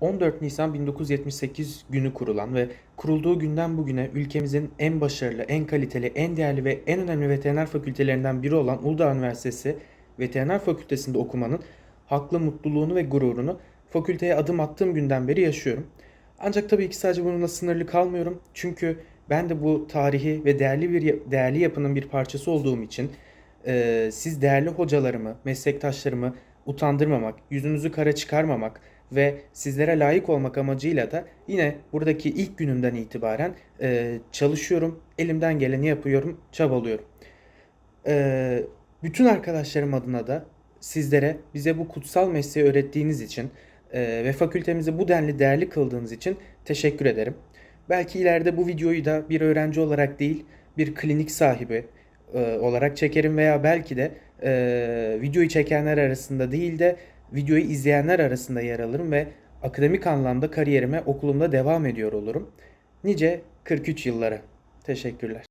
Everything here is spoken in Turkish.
14 Nisan 1978 günü kurulan ve kurulduğu günden bugüne ülkemizin en başarılı, en kaliteli, en değerli ve en önemli veteriner fakültelerinden biri olan Uludağ Üniversitesi Veteriner Fakültesinde okumanın haklı mutluluğunu ve gururunu fakülteye adım attığım günden beri yaşıyorum. Ancak tabii ki sadece bununla sınırlı kalmıyorum. Çünkü ben de bu tarihi ve değerli bir değerli yapının bir parçası olduğum için e, siz değerli hocalarımı, meslektaşlarımı utandırmamak, yüzünüzü kara çıkarmamak ve sizlere layık olmak amacıyla da yine buradaki ilk günümden itibaren e, çalışıyorum, elimden geleni yapıyorum, çabalıyorum. E, bütün arkadaşlarım adına da sizlere bize bu kutsal mesleği öğrettiğiniz için e, ve fakültemizi bu denli değerli kıldığınız için teşekkür ederim. Belki ileride bu videoyu da bir öğrenci olarak değil, bir klinik sahibi e, olarak çekerim veya belki de e, videoyu çekenler arasında değil de videoyu izleyenler arasında yer alırım ve akademik anlamda kariyerime okulumda devam ediyor olurum. Nice 43 yıllara. Teşekkürler.